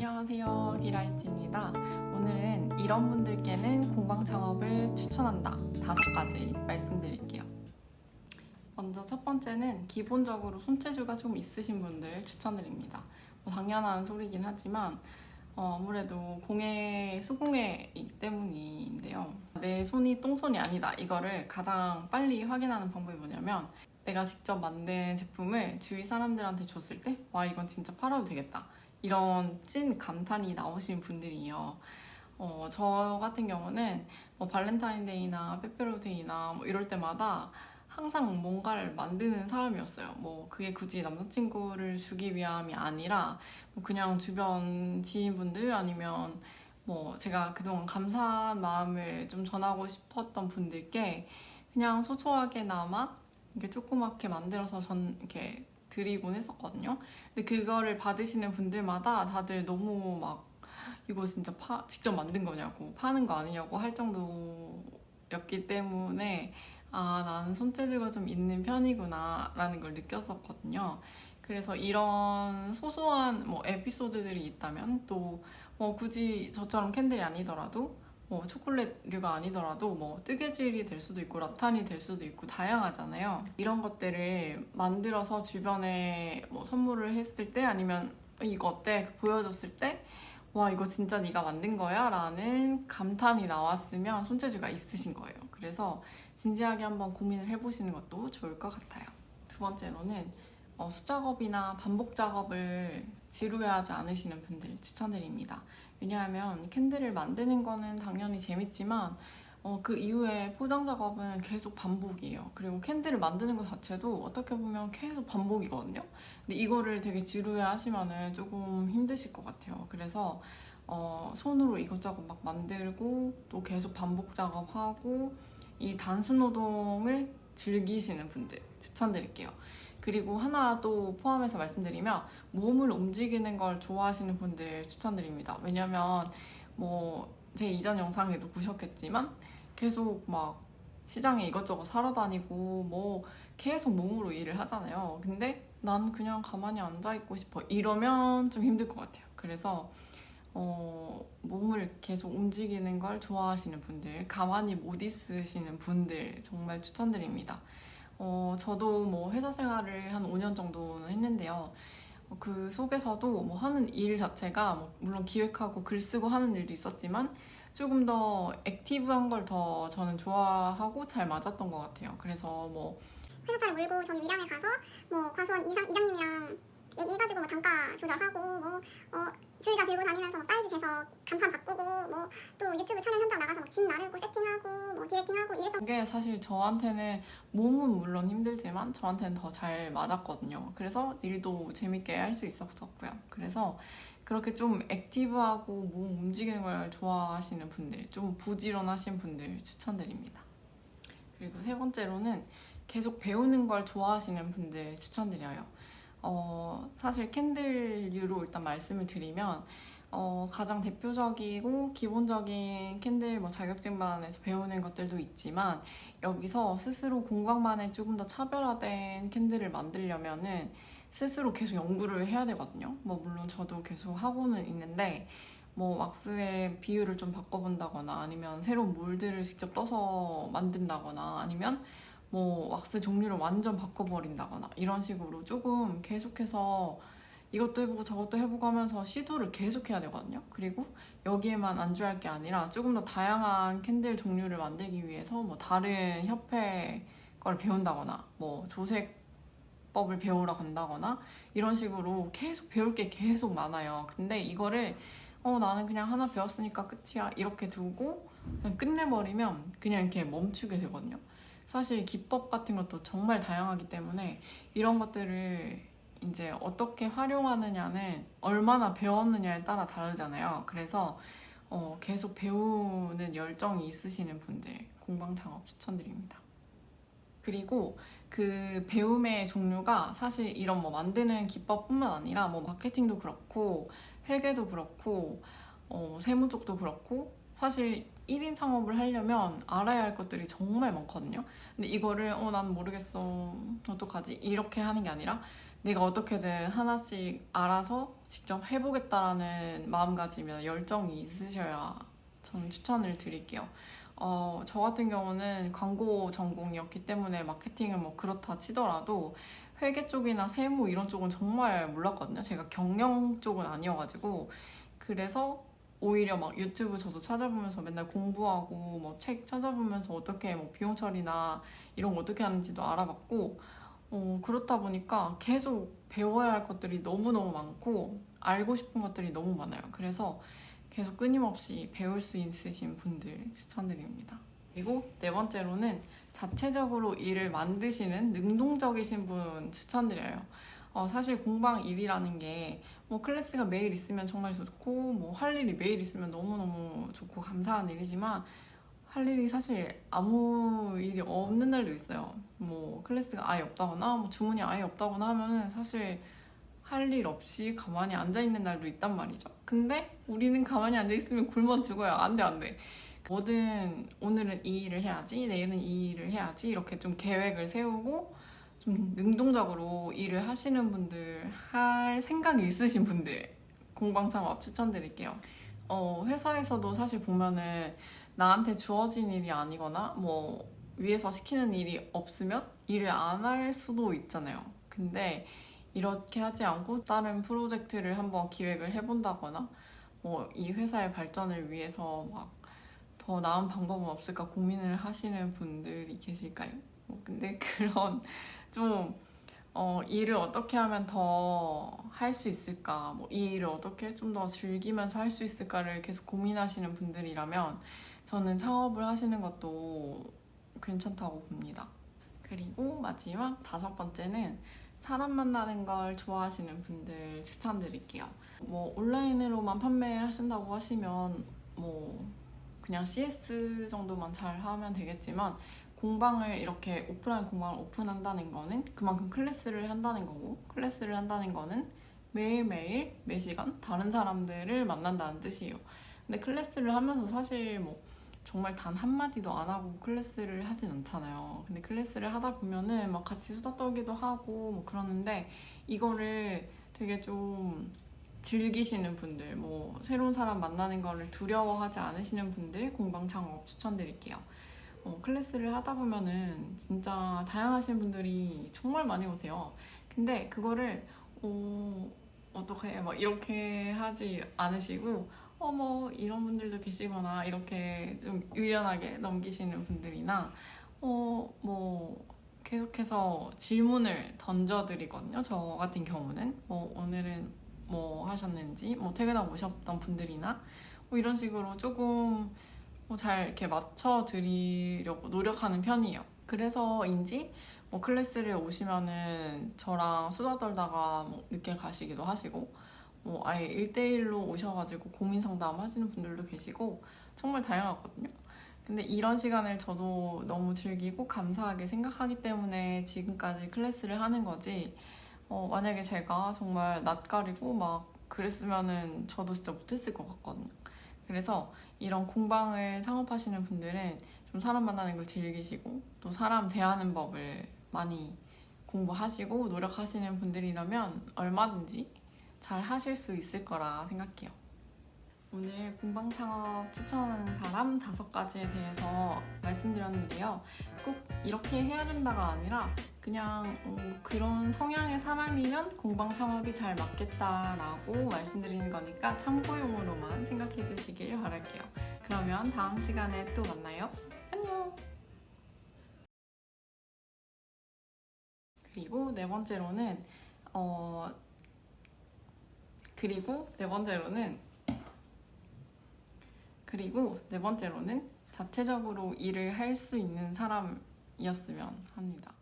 안녕하세요. 히라이트입니다. 오늘은 이런 분들께는 공방 창업을 추천한다. 다섯 가지 말씀드릴게요. 먼저 첫 번째는 기본적으로 손재주가 좀 있으신 분들 추천드립니다. 뭐 당연한 소리긴 하지만 어, 아무래도 공예, 수공예이기 때문인데요. 내 손이 똥손이 아니다. 이거를 가장 빨리 확인하는 방법이 뭐냐면 내가 직접 만든 제품을 주위 사람들한테 줬을 때, 와, 이건 진짜 팔아도 되겠다. 이런 찐 감탄이 나오신 분들이에요. 어, 저 같은 경우는 뭐 발렌타인데이나 빼빼로데이나 뭐 이럴 때마다 항상 뭔가를 만드는 사람이었어요. 뭐 그게 굳이 남자친구를 주기 위함이 아니라 뭐 그냥 주변 지인분들 아니면 뭐 제가 그동안 감사한 마음을 좀 전하고 싶었던 분들께 그냥 소소하게나마 이렇게 조그맣게 만들어서 전 이렇게 드리곤 했었거든요. 근데 그거를 받으시는 분들마다 다들 너무 막 이거 진짜 파, 직접 만든 거냐고 파는 거 아니냐고 할 정도였기 때문에 아 나는 손재주가 좀 있는 편이구나 라는 걸 느꼈었거든요. 그래서 이런 소소한 뭐 에피소드들이 있다면 또뭐 굳이 저처럼 캔들이 아니더라도 뭐 초콜릿류가 아니더라도 뭐 뜨개질이 될 수도 있고 라탄이 될 수도 있고 다양하잖아요. 이런 것들을 만들어서 주변에 뭐 선물을 했을 때 아니면 이거 어때 보여줬을 때 와 이거 진짜 네가 만든 거야? 라는 감탄이 나왔으면 손재주가 있으신 거예요. 그래서 진지하게 한번 고민을 해보시는 것도 좋을 것 같아요. 두 번째로는 어, 수작업이나 반복 작업을 지루해하지 않으시는 분들 추천드립니다. 왜냐하면 캔들을 만드는 거는 당연히 재밌지만 어, 그 이후에 포장 작업은 계속 반복이에요. 그리고 캔들을 만드는 것 자체도 어떻게 보면 계속 반복이거든요. 근데 이거를 되게 지루해 하시면은 조금 힘드실 것 같아요. 그래서 어, 손으로 이것저것 막 만들고 또 계속 반복 작업하고 이 단순 노동을 즐기시는 분들 추천드릴게요. 그리고 하나 또 포함해서 말씀드리면 몸을 움직이는 걸 좋아하시는 분들 추천드립니다. 왜냐면 뭐 제 이전 영상에도 보셨겠지만 계속 막 시장에 이것저것 사러 다니고 뭐 계속 몸으로 일을 하잖아요. 근데 난 그냥 가만히 앉아 있고 싶어. 이러면 좀 힘들 것 같아요. 그래서 어, 몸을 계속 움직이는 걸 좋아하시는 분들, 가만히 못 있으시는 분들 정말 추천드립니다. 어, 저도 뭐 회사 생활을 한 5년 정도는 했는데요. 어, 그 속에서도 뭐 하는 일 자체가 뭐 물론 기획하고 글 쓰고 하는 일도 있었지만 조금 더 액티브한 걸 더 저는 좋아하고 잘 맞았던 것 같아요. 그래서 뭐 회사차를 몰고 저기 밀양에 가서 뭐 과수원 이상 이장님이랑 얘기해가지고 뭐 단가 조절하고 뭐 어, 줄자 들고 다니면서 막 사이즈 재서 간판 바꾸고 뭐 또 유튜브 촬영 현장 나가서 막진 나르고 세팅하고 뭐 디렉팅하고 이랬던 그게 사실 저한테는 몸은 물론 힘들지만 저한테는 더 잘 맞았거든요. 그래서 일도 재밌게 할 수 있었었고요. 그래서 그렇게 좀 액티브하고 몸 움직이는 걸 좋아하시는 분들, 좀 부지런하신 분들 추천드립니다. 그리고 세 번째로는 계속 배우는 걸 좋아하시는 분들 추천드려요. 어, 사실 캔들류로 일단 말씀을 드리면 어, 가장 대표적이고 기본적인 캔들 뭐 자격증반에서 배우는 것들도 있지만 여기서 스스로 공방만에 조금 더 차별화된 캔들을 만들려면은 스스로 계속 연구를 해야 되거든요. 뭐 물론 저도 계속 하고는 있는데 뭐 왁스의 비율을 좀 바꿔본다거나 아니면 새로운 몰드를 직접 떠서 만든다거나 아니면 뭐 왁스 종류를 완전 바꿔버린다거나 이런 식으로 조금 계속해서 이것도 해보고 저것도 해보고 하면서 시도를 계속해야 되거든요. 그리고 여기에만 안주할 게 아니라 조금 더 다양한 캔들 종류를 만들기 위해서 뭐 다른 협회 걸 배운다거나 뭐 조색법을 배우러 간다거나 이런 식으로 계속 배울 게 계속 많아요. 근데 이거를 어 나는 그냥 하나 배웠으니까 끝이야 이렇게 두고 그냥 끝내버리면 그냥 이렇게 멈추게 되거든요. 사실 기법 같은 것도 정말 다양하기 때문에 이런 것들을 이제 어떻게 활용하느냐는 얼마나 배웠느냐에 따라 다르잖아요. 그래서 어, 계속 배우는 열정이 있으시는 분들 공방 창업 추천드립니다. 그리고 그 배움의 종류가 사실 이런 뭐 만드는 기법뿐만 아니라 뭐 마케팅도 그렇고 회계도 그렇고 어, 세무 쪽도 그렇고 사실 1인 창업을 하려면 알아야 할 것들이 정말 많거든요. 근데 이거를 어, 난 모르겠어. 어떡하지? 이렇게 하는 게 아니라 내가 어떻게든 하나씩 알아서 직접 해보겠다라는 마음가짐이나 열정이 있으셔야 저는 추천을 드릴게요. 어, 저 같은 경우는 광고 전공이었기 때문에 마케팅은 뭐 그렇다 치더라도 회계 쪽이나 세무 이런 쪽은 정말 몰랐거든요. 제가 경영 쪽은 아니어가지고 그래서 오히려 막 유튜브 저도 찾아보면서 맨날 공부하고 뭐 책 찾아보면서 어떻게 뭐 비용 처리나 이런 거 어떻게 하는지도 알아봤고 어, 그렇다 보니까 계속 배워야 할 것들이 너무너무 많고 알고 싶은 것들이 너무 많아요. 그래서 계속 끊임없이 배울 수 있으신 분들 추천드립니다. 그리고 네 번째로는 자체적으로 일을 만드시는 능동적이신 분 추천드려요. 어, 사실 공방 일이라는 게 뭐 클래스가 매일 있으면 정말 좋고 뭐 할 일이 매일 있으면 너무너무 좋고 감사한 일이지만 할 일이 사실 아무 일이 없는 날도 있어요. 뭐 클래스가 아예 없다거나 뭐 주문이 아예 없다거나 하면은 사실 할 일 없이 가만히 앉아 있는 날도 있단 말이죠. 근데 우리는 가만히 앉아 있으면 굶어 죽어요. 안 돼, 안 돼. 뭐든 오늘은 이 일을 해야지, 내일은 이 일을 해야지 이렇게 좀 계획을 세우고 좀 능동적으로 일을 하시는 분들, 할 생각이 있으신 분들 공방 창업 추천드릴게요. 어, 회사에서도 사실 보면은 나한테 주어진 일이 아니거나 뭐 위에서 시키는 일이 없으면 일을 안 할 수도 있잖아요. 근데 이렇게 하지 않고 다른 프로젝트를 한번 기획을 해본다거나 뭐 이 회사의 발전을 위해서 막 더 나은 방법은 없을까 고민을 하시는 분들이 계실까요? 뭐 근데 그런 좀 어, 일을 어떻게 하면 더 할 수 있을까, 뭐 이 일을 어떻게 좀 더 즐기면서 할 수 있을까를 계속 고민하시는 분들이라면 저는 창업을 하시는 것도 괜찮다고 봅니다. 그리고 마지막 다섯 번째는 사람 만나는 걸 좋아하시는 분들 추천드릴게요. 뭐 온라인으로만 판매하신다고 하시면 뭐 그냥 CS 정도만 잘 하면 되겠지만 공방을 이렇게 오프라인 공방을 오픈한다는 거는 그만큼 클래스를 한다는 거고 클래스를 한다는 거는 매일매일 매시간 다른 사람들을 만난다는 뜻이에요. 근데 클래스를 하면서 사실 뭐 정말 단 한마디도 안 하고 클래스를 하진 않잖아요. 근데 클래스를 하다 보면은 막 같이 수다 떨기도 하고 뭐 그러는데 이거를 되게 좀 즐기시는 분들, 뭐 새로운 사람 만나는 거를 두려워하지 않으시는 분들 공방 창업 추천드릴게요. 어, 클래스를 하다 보면은 진짜 다양하신 분들이 정말 많이 오세요. 근데 그거를 어, 어떻게 막 이렇게 하지 않으시고 어머 이런 분들도 계시구나 이렇게 좀 유연하게 넘기시는 분들이나 어 뭐 계속해서 질문을 던져드리거든요. 저 같은 경우는 뭐 오늘은 뭐 하셨는지 뭐 퇴근하고 오셨던 분들이나 뭐 이런 식으로 조금 뭐 잘 이렇게 맞춰 드리려고 노력하는 편이에요. 그래서인지 뭐 클래스를 오시면은 저랑 수다 떨다가 뭐 늦게 가시기도 하시고 뭐 아예 1대1로 오셔가지고 고민 상담 하시는 분들도 계시고 정말 다양하거든요. 근데 이런 시간을 저도 너무 즐기고 감사하게 생각하기 때문에 지금까지 클래스를 하는 거지 어, 만약에 제가 정말 낯가리고 막 그랬으면은 저도 진짜 못했을 것 같거든요. 그래서 이런 공방을 창업하시는 분들은 좀 사람 만나는 걸 즐기시고 또 사람 대하는 법을 많이 공부하시고 노력하시는 분들이라면 얼마든지 잘 하실 수 있을 거라 생각해요. 오늘 공방 창업 추천하는 사람 다섯 가지에 대해서 말씀드렸는데요. 꼭 이렇게 해야 된다가 아니라 그냥 어, 그런 성향의 사람이면 공방 창업이 잘 맞겠다라고 말씀드리는 거니까 참고용으로만 생각해 주시길 바랄게요. 그러면 다음 시간에 또 만나요. 안녕! 그리고 네 번째로는 어 그리고 네 번째로는 그리고 네 번째로는 자체적으로 일을 할 수 있는 사람이었으면 합니다.